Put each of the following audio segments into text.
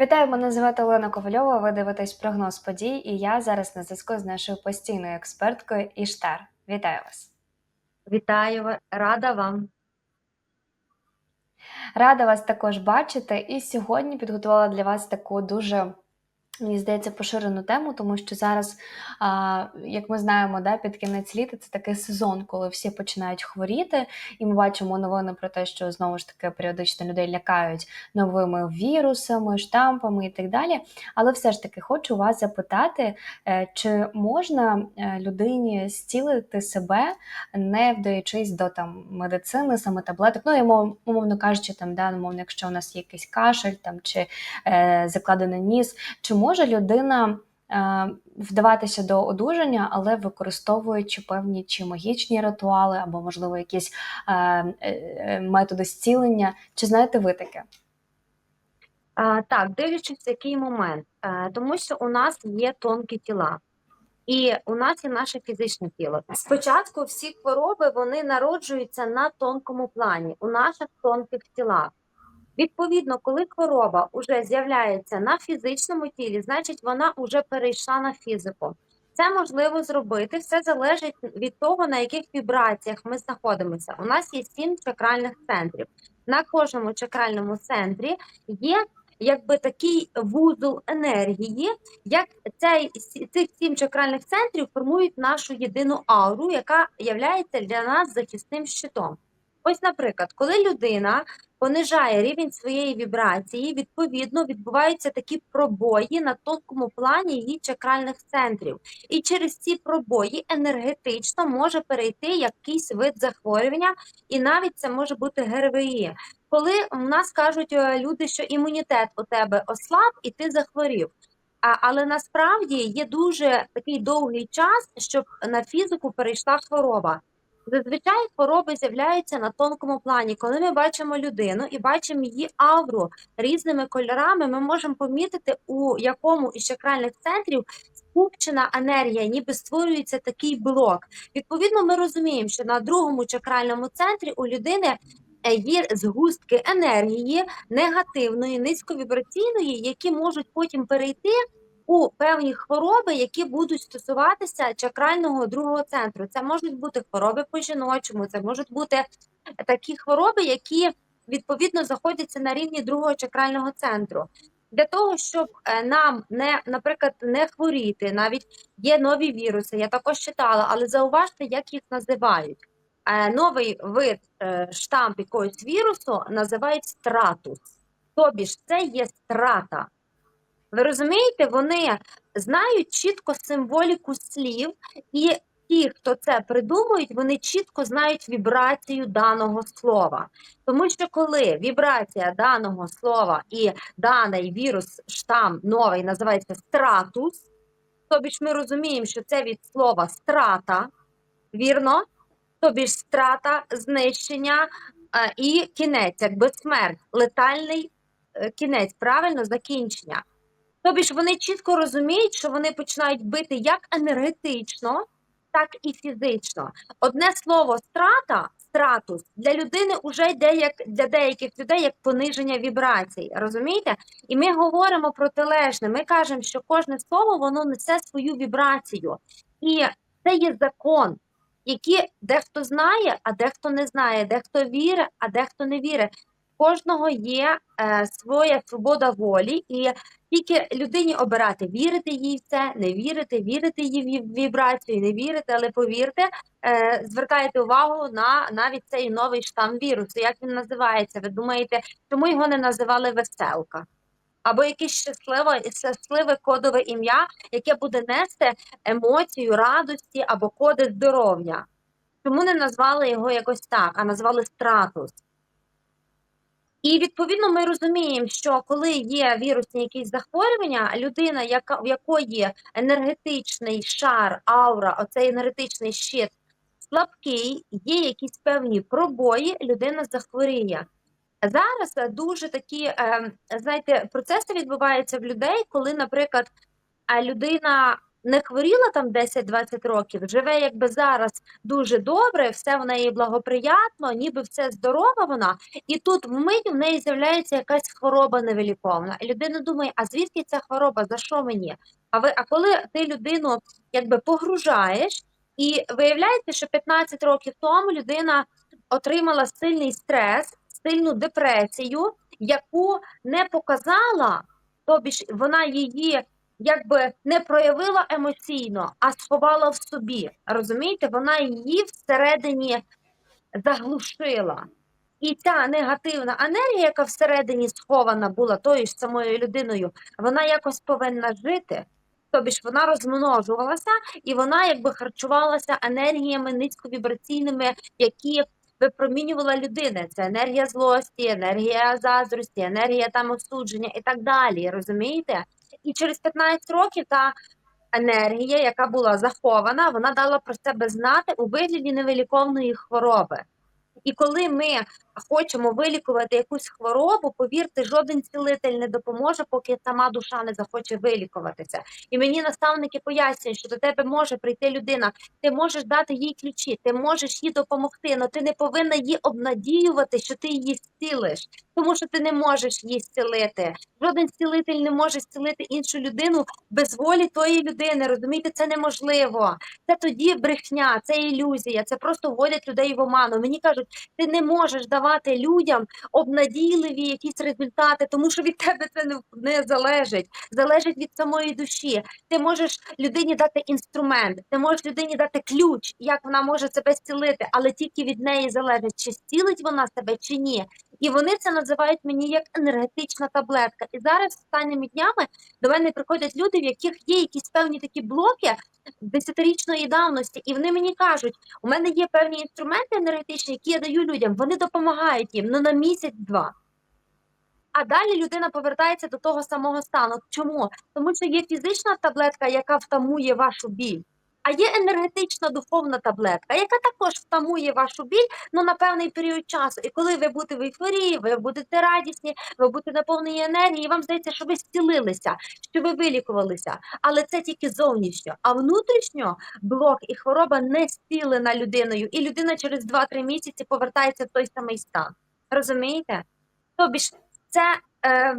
Вітаю, мене звати Олена Ковальова. Ви дивитесь прогноз подій, і я зараз на зв'язку з нашою постійною експерткою Іштар. Вітаю вас. Вітаю, рада вам. Рада вас також бачити. І сьогодні підготувала для вас таку дуже. Мені здається, поширену тему, тому що зараз, а, як ми знаємо, да, під кінець літа це такий сезон, коли всі починають хворіти, і ми бачимо новини про те, що знову ж таки періодично людей лякають новими вірусами, штампами і так далі. Але все ж таки хочу вас запитати, е, чи можна е, людині зцілити себе, не вдаючись до там медицини, саме таблеток. Ну мов- умовно кажучи, там да, умовно, якщо у нас є якийсь кашель там чи е, закладений ніс, чи може людина е, вдаватися до одужання, але використовуючи певні чи магічні ритуали, або, можливо, якісь е, е, методи зцілення? Чи знаєте ви таке? Так, дивлячись, який момент. Тому що у нас є тонкі тіла, і у нас є наше фізичне тіло. Спочатку всі хвороби вони народжуються на тонкому плані, у наших тонких тілах. Відповідно, коли хвороба вже з'являється на фізичному тілі, значить вона вже перейшла на фізику. Це можливо зробити, все залежить від того, на яких вібраціях ми знаходимося. У нас є сім чакральних центрів. На кожному чакральному центрі є якби такий вузол енергії, як цей, цих сім чакральних центрів формують нашу єдину ауру, яка є для нас захисним щитом. Ось, наприклад, коли людина понижає рівень своєї вібрації, відповідно відбуваються такі пробої на тонкому плані її чакральних центрів. І через ці пробої енергетично може перейти якийсь вид захворювання, і навіть це може бути ГРВІ. Коли у нас кажуть е, люди, що імунітет у тебе ослаб і ти захворів. А, але насправді є дуже такий довгий час, щоб на фізику перейшла хвороба. Зазвичай хвороби з'являються на тонкому плані. Коли ми бачимо людину і бачимо її ауру різними кольорами, ми можемо помітити, у якому із чакральних центрів скупчена енергія, ніби створюється такий блок. Відповідно, ми розуміємо, що на другому чакральному центрі у людини е, є згустки енергії негативної, низьковібраційної, які можуть потім перейти у певні хвороби, які будуть стосуватися чакрального другого центру. Це можуть бути хвороби по жіночому, це можуть бути такі хвороби, які відповідно знаходяться на рівні другого чакрального центру. Для того, щоб е, нам не, наприклад, не хворіти, навіть є нові віруси, я також читала, але зауважте, як їх називають. Е, Новий вид е, штамп якогось вірусу називають стратус. Тобі ж це є страта. Ви розумієте, вони знають чітко символіку слів, і ті, хто це придумують, вони чітко знають вібрацію даного слова. Тому що коли вібрація даного слова і даний вірус, штам новий називається стратус, тобі ж ми розуміємо, що це від слова страта, вірно? Тобі ж страта, знищення е, і кінець, якби смерть, летальний е, кінець, правильно закінчення. Тобі ж вони чітко розуміють, що вони починають бити як енергетично, так і фізично. Одне слово страта, стратус для людини вже йде як для деяких людей як пониження вібрацій. Розумієте? І ми говоримо протилежне. Ми кажемо, що кожне слово воно несе свою вібрацію, і це є закон. Які дехто знає, а дехто не знає, дехто вірить, а дехто не вірить. Кожного є е, своя свобода волі, і тільки людині обирати, вірити їй в це, не вірити, вірити їй в вібрацію, не вірити, але повірте, е, звертайте увагу на навіть цей новий штам вірусу. Як він називається? Ви думаєте, чому його не називали веселка? Або якесь щасливе, щасливе кодове ім'я, яке буде нести емоцію радості або коди здоров'я. Чому не назвали його якось так, а назвали стратус? І відповідно ми розуміємо, що коли є вірусні якісь захворювання, людина, яка в якої енергетичний шар, аура, оцей енергетичний щит слабкий, є якісь певні пробої, людина захворіє. Зараз е, дуже такі, е, знаєте, процеси відбуваються в людей, коли, наприклад, людина не хворіла там 10-20 років, живе якби зараз дуже добре, все в неї благоприятно, ніби все здорова вона, і тут вмить в неї з'являється якась хвороба невиліковна. І людина думає, а звідки ця хвороба? За що мені? А ви, а коли ти людину якби погружаєш, і виявляється, що 15 років тому людина отримала сильний стрес, сильну депресію, яку не показала, тобі ж вона її якби не проявила емоційно, а сховала в собі. Розумієте, вона її всередині заглушила. І ця негативна енергія, яка всередині схована була тою ж самою людиною, вона якось повинна жити. Тобі ж вона розмножувалася і вона якби харчувалася енергіями низьковібраційними, які випромінювала людина. Це енергія злості, енергія заздрості, енергія там осудження і так далі. Розумієте? І через 15 років та енергія, яка була захована, вона дала про себе знати у вигляді невиліковної хвороби. І коли ми хочемо вилікувати якусь хворобу, повірте, жоден цілитель не допоможе, поки сама душа не захоче вилікуватися. І мені наставники пояснюють, що до тебе може прийти людина, ти можеш дати їй ключі, ти можеш їй допомогти, але ти не повинна її обнадіювати, що ти її зцілиш, тому що ти не можеш її зцілити. Жоден зцілитель не може зцілити іншу людину без волі тої людини. Розумієте, це неможливо. Це тоді брехня, це ілюзія, це просто вводять людей в оману. Мені кажуть, ти не можеш давати людям обнадійливі якісь результати, тому що від тебе це не, не залежить. Залежить від самої душі. Ти можеш людині дати інструмент, ти можеш людині дати ключ, як вона може себе зцілити, але тільки від неї залежить, чи зцілить вона себе, чи ні. І вони це називають мені як енергетична таблетка. І зараз останніми днями до мене приходять люди, в яких є якісь певні такі блоки десятирічної давності, і вони мені кажуть, у мене є певні інструменти енергетичні, які я даю людям, вони допомагають їм ну на місяць-два. А далі людина повертається до того самого стану. Чому? Тому що є фізична таблетка, яка втамує вашу біль, а є енергетична духовна таблетка, яка також втамує вашу біль ну, на певний період часу. І коли ви будете в ейфорії, ви будете радісні, ви будете наповнені енергії, вам здається, що ви зцілилися, що ви вилікувалися. Але це тільки зовнішньо. А внутрішньо блок і хвороба не зцілена людиною, і людина через 2-3 місяці повертається в той самий стан. Розумієте? Тобі ж це е,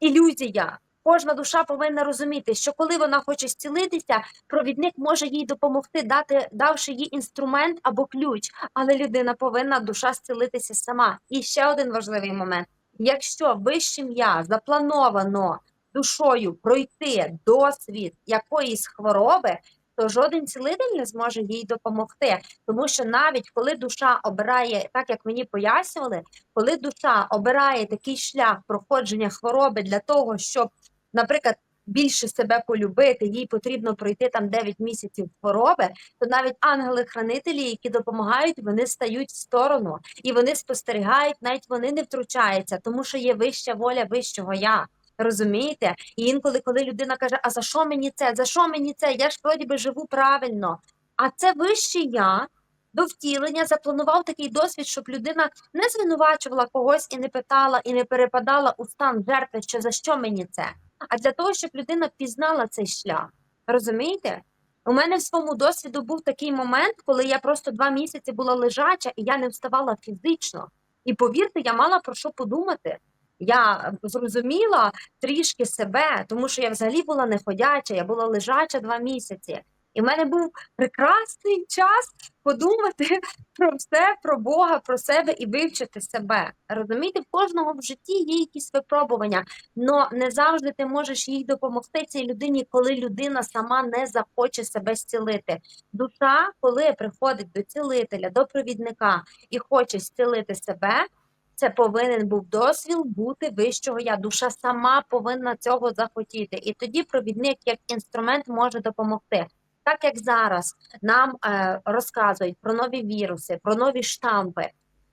ілюзія. Кожна душа повинна розуміти, що коли вона хоче зцілитися, провідник може їй допомогти, дати, давши їй інструмент або ключ, але людина повинна душа зцілитися сама. І ще один важливий момент: якщо вищим я заплановано душою пройти досвід якоїсь хвороби, то жоден цілитель не зможе їй допомогти, тому що навіть коли душа обирає, так як мені пояснювали, коли душа обирає такий шлях проходження хвороби для того, щоб, наприклад, більше себе полюбити, їй потрібно пройти там 9 місяців хвороби, то навіть ангели-хранителі, які допомагають, вони стають в сторону і вони спостерігають, навіть вони не втручаються, тому що є вища воля вищого я. Розумієте? І інколи, коли людина каже, а за що мені це? За що мені це? Я ж вроді би живу правильно. А це вище я до втілення запланував такий досвід, щоб людина не звинувачувала когось і не питала, і не перепадала у стан жертви, що за що мені це, а для того, щоб людина пізнала цей шлях. Розумієте? У мене в своєму досвіду був такий момент, коли я просто два місяці була лежача і я не вставала фізично. І повірте, я мала про що подумати. Я зрозуміла трішки себе, тому що я взагалі була не ходяча, я була лежача два місяці. І в мене був прекрасний час подумати про все, про Бога, про себе і вивчити себе. Розумієте, в кожного в житті є якісь випробування, але не завжди ти можеш їй допомогти цій людині, коли людина сама не захоче себе зцілити. Душа, коли приходить до цілителя, до провідника і хоче зцілити себе. Це повинен був дозвіл бути вищого я. Душа сама повинна цього захотіти. І тоді провідник як інструмент може допомогти. Так як зараз нам е, розказують про нові віруси, про нові штампи.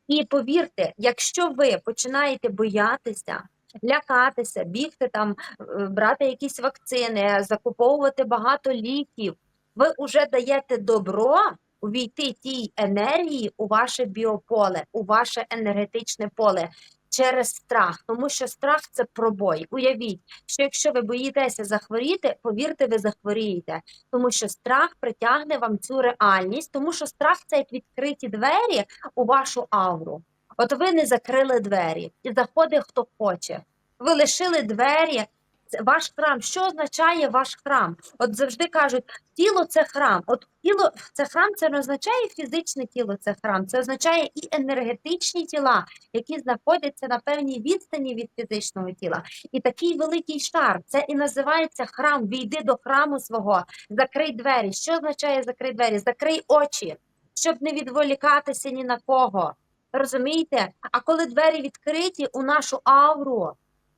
І повірте, якщо ви починаєте боятися, лякатися, бігти там, е, брати якісь вакцини, закуповувати багато ліків, ви вже даєте добро увійти тій енергії у ваше біополе, у ваше енергетичне поле. Через страх, тому що страх це пробой. Уявіть, що якщо ви боїтеся захворіти, повірте, ви захворієте, тому що страх притягне вам цю реальність, тому що страх це як відкриті двері у вашу ауру. От ви не закрили двері, і заходить хто хоче. Ви лишили двері. Ваш храм. Що означає ваш храм? От завжди кажуть, тіло це храм. От тіло це храм, це не означає фізичне тіло, це храм, це означає і енергетичні тіла, які знаходяться на певній відстані від фізичного тіла. І такий великий шар. Це і називається храм. Війди до храму свого, закрий двері. Що означає закрий двері? Закрий очі, щоб не відволікатися ні на кого. Розумієте? А коли двері відкриті у нашу ауру,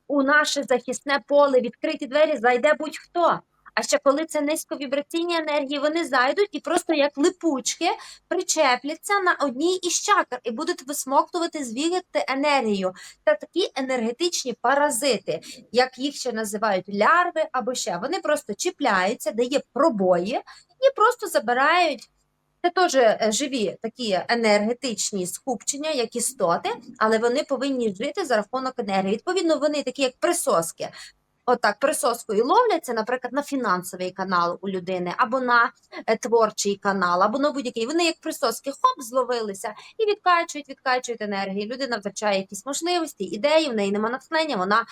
у наше захисне поле, відкриті двері, зайде будь-хто. А ще коли це низьковібраційні енергії, вони зайдуть і просто як липучки причепляться на одній із чакр і будуть висмоктувати звідти енергію. Це такі енергетичні паразити, як їх ще називають лярви або ще. Вони просто чіпляються, дає пробої і просто забирають. Це теж е, живі такі енергетичні скупчення, як істоти, але вони повинні жити за рахунок енергії. Відповідно, вони такі, як присоски. Отак, присоскою ловляться, наприклад, на фінансовий канал у людини, або на е, творчий канал, або на будь-який. Вони як присоски, хоп, зловилися і відкачують, відкачують енергії. Людина втрачає якісь можливості, ідеї, в неї нема натхнення, вона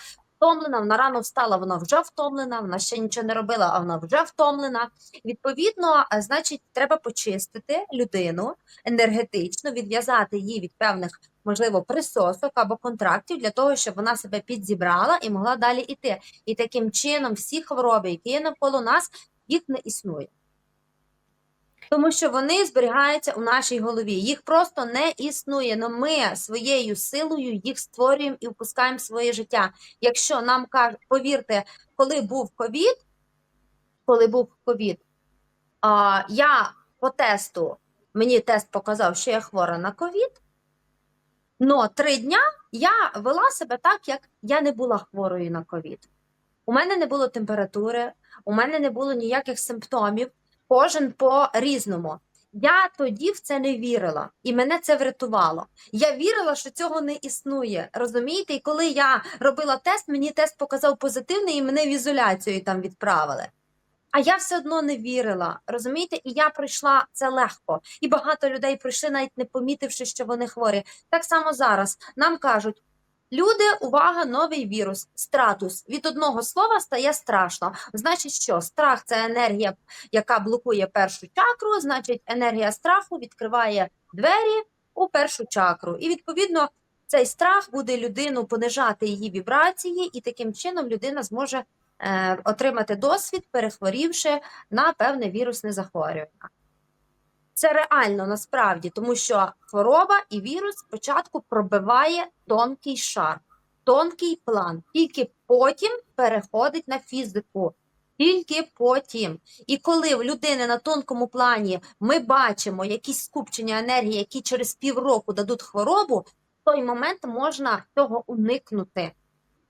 втомлена, вона рано встала, вона вже втомлена, вона ще нічого не робила, а вона вже втомлена. Відповідно, е, значить, треба почистити людину енергетично, відв'язати її від певних, можливо, присосок або контрактів для того, щоб вона себе підзібрала і могла далі йти. І таким чином всі хвороби, які є навколо нас, їх не існує. Тому що вони зберігаються у нашій голові. Їх просто не існує. Но ми своєю силою їх створюємо і впускаємо в своє життя. Якщо нам кажуть, повірте, коли був ковід, коли був ковід, я по тесту, мені тест показав, що я хвора на ковід. Но три дня я вела себе так, як я не була хворою на ковід. У мене не було температури, у мене не було ніяких симптомів, кожен по різному. Я тоді в це не вірила, і мене це врятувало. Я вірила, що цього не існує. Розумієте? І коли я робила тест, мені тест показав позитивний, і мене в ізоляцію там відправили. А я все одно не вірила, розумієте? І я пройшла це легко. І багато людей пройшли, навіть не помітивши, що вони хворі. Так само зараз нам кажуть: люди, увага, новий вірус, стратус. Від одного слова стає страшно. Значить, що страх це енергія, яка блокує першу чакру, значить, енергія страху відкриває двері у першу чакру. І відповідно цей страх буде людину понижати її вібрації, і таким чином людина зможе е, отримати досвід, перехворівши на певне вірусне захворювання. Це реально насправді, тому що хвороба і вірус спочатку пробиває тонкий шар, тонкий план, тільки потім переходить на фізику. Тільки потім. І коли в людини на тонкому плані ми бачимо якісь скупчення енергії, які через півроку дадуть хворобу, в той момент можна цього уникнути.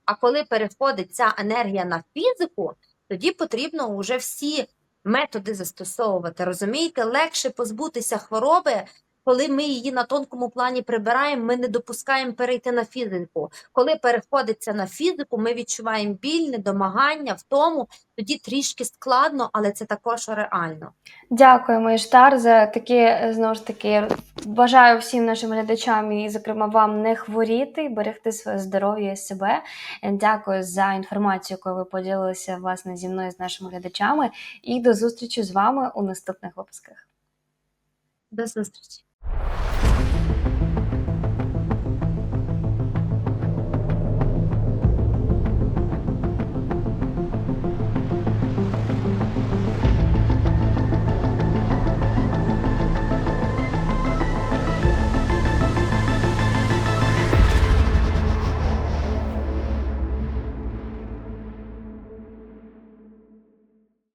А коли переходить ця енергія на фізику, тоді потрібно вже всі методи застосовувати. Розумієте, легше позбутися хвороби, коли ми її на тонкому плані прибираємо, ми не допускаємо перейти на фізику. Коли переходиться на фізику, ми відчуваємо біль, недомагання, втому, тоді трішки складно, але це також реально. Дякуємо, Іштар, за такі, знову ж таки, бажаю всім нашим глядачам і, зокрема, вам не хворіти, берегти своє здоров'я і себе. Дякую за інформацію, яку ви поділилися власне зі мною з нашими глядачами. І до зустрічі з вами у наступних випусках. До зустрічі!